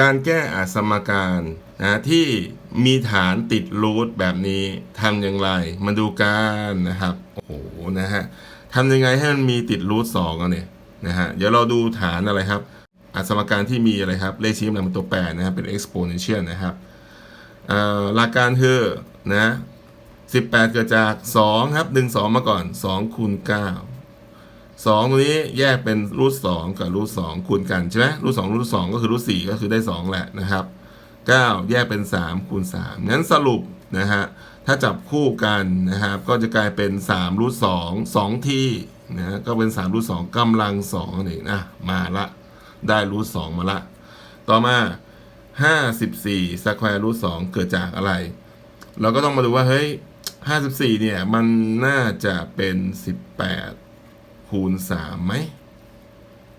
การแก้อาสมการนะที่มีฐานติดรูทแบบนี้ทำอย่างไร มาดูกันนะครับ โอ้โหนะฮะทำยังไงให้มันมีติดรูทสองเนี่ยนะฮะเดี๋ยวเราดูฐานอะไรครับอาสมการที่มีอะไรครับเลขชี้กำลังเป็นตัวแปรนะครับเป็น exponential นะครับอ่อหลักการคือนะ18 เกิดจาก 2 ครับ ดึง 2 มาก่อน 2 คูณ 9 2ตรงนี้แยกเป็นรูท2กับรูท2คูณกันใช่ไหมรูท2รูท2ก็คือรูท4ก็คือได้2แหละนะครับ9แยกเป็น3คูณ3งั้นสรุปนะฮะถ้าจับคู่กันนะครับ ก็จะกลายเป็น3รูท2 2ที่นะก็เป็น3รูท2กำลัง2นี่นะมาละได้รูท2มาละ ต่อมา 54สแควร์รูท2เกิดจากอะไร เราก็ต้องมาดูว่าเฮ้ย 54เนี่ยมันน่าจะเป็น 18 คูณ3ไหม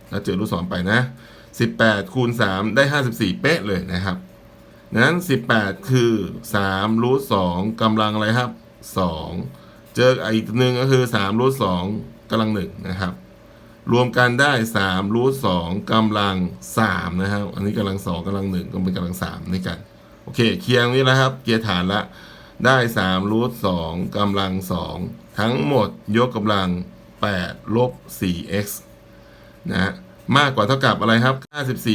แล้วเจอรูท2ไปนะ 18 คูณ 3 ได้ 54 เป๊ะเลยนะครับนั้น 18 คือ3รูท2กำลังอะไรครับ 2 เจออีกหนึ่งก็คือ3รูท2กำลัง1นะครับ รวมกันได้3รูท2กำลัง3นะครับ อันนี้กำลัง2กำลัง1ก็เป็นกำลัง3ในกัน โอเค เคียงนี้แล้วครับ เกียร์ฐานละได้3รูท2กำลัง 2 ทั้งหมดยกกำลัง 8ลบ 4x นะฮะมากกว่าเท่ากับอะไรครับ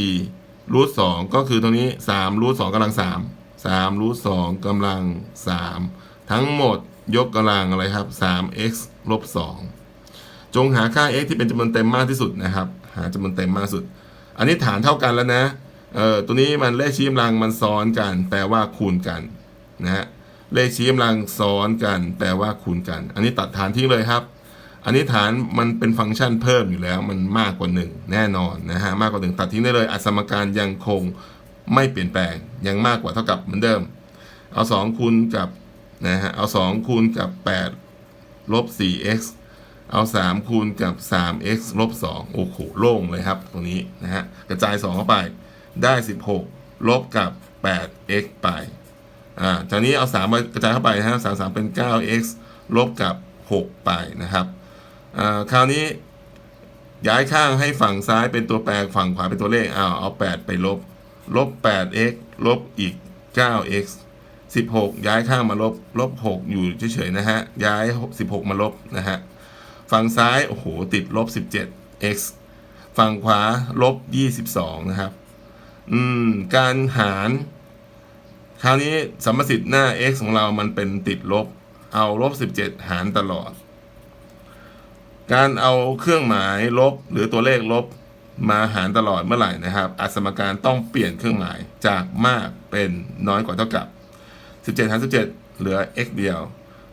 54รูท2ก็คือตรงนี้3รูท2กำลัง 3 3รูท2กำลัง 3 ทั้งหมดยกกำลังอะไรครับ 3x ลบ 2 จงหาค่า x ที่เป็นจำนวนเต็มมากที่สุดนะครับ หาจำนวนเต็มมากที่สุด อันนี้ฐานเท่ากันแล้วนะ เออตัวนี้มันเลขชี้กำลังมันซ้อนกัน แปลว่าคูณกันนะฮะเลขชี้กำลังซ้อนกัน แปลว่าคูณกัน อันนี้ตัดฐานทิ้งเลยครับ อันนี้ฐานมันเป็นฟังก์ชันเพิ่มอยู่แล้ว มันมากกว่า 1 แน่นอนนะฮะมากกว่า 1 ตัดทิ้งได้เลยอัสมการยังคงไม่เปลี่ยนแปลงยังมากกว่าเท่ากับเหมือนเดิม เอา 2 คูณกับนะฮะเอา 2 คูณกับ 8 ลบ 4x เอา 3 คูณกับ 3x ลบ 2 โอ้โหโล่งเลยครับตรงนี้นะฮะกระจาย 2 เข้าไปได้ 16 ลบกับ 8x ไปอ่าจากนี้เอา3มากระจายเข้าไปนะฮะ3 3เป็น 9x ลบกับ 6 ไปนะครับ คราวนี้ย้ายข้างให้ฝั่งซ้ายเป็นตัวแปรฝั่งขวาเป็นตัวเลขอ้าวเอา 8 ไปลบ ลบ 8x ลบอีก 9x 16 ย้ายข้างมาลบ ลบ 6 อยู่เฉยๆนะฮะ ย้าย 16 มาลบนะฮะ ฝั่งซ้าย โอ้โห ติดลบ 17 x ฝั่งขวาลบ 22 นะครับ อืม การหาร คราวนี้สัมประสิทธิ์หน้า x ของเรามันเป็นติดลบ เอาลบ 17 หารตลอด การเอาเครื่องหมายลบหรือตัวเลขลบมาหารตลอดเมื่อไหร่นะครับ อัสมการต้องเปลี่ยนเครื่องหมายจากมากเป็นน้อยกว่าเท่ากับ 17หาร17 เหลือ x เดียว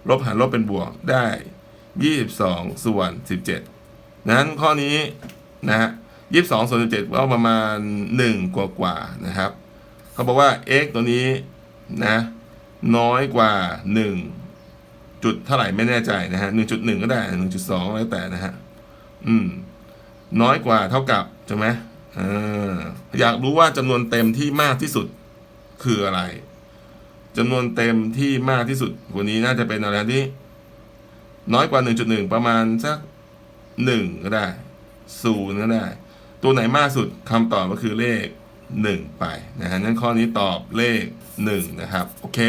ลบหารลบเป็นบวกได้ 22 ส่วน 17 นั้นข้อนี้นะฮะ22 ส่วน 17 ก็ประมาณ 1 กว่ากว่านะครับ เขาบอกว่า x ตัวนี้นะน้อยกว่า 1 จุดเท่าไหร่ไม่แน่ใจนะฮะ1.1ก็ได้1.2แล้วแต่นะฮะอืม น้อยกว่าเท่ากับใช่ไหมอ่าอยากรู้ว่าจำนวนเต็มที่มากที่สุดคืออะไรจำนวนเต็มที่มากที่สุดว่านี้น่าจะเป็นอะไรที่ น้อยกว่า1.1ประมาณสัก1ก็ได้0ก็ได้ ตัวไหนมากสุดคำตอบก็คือเลข1ไปนะฮะนั้นข้อนี้ตอบเลข1นะครับ โอเค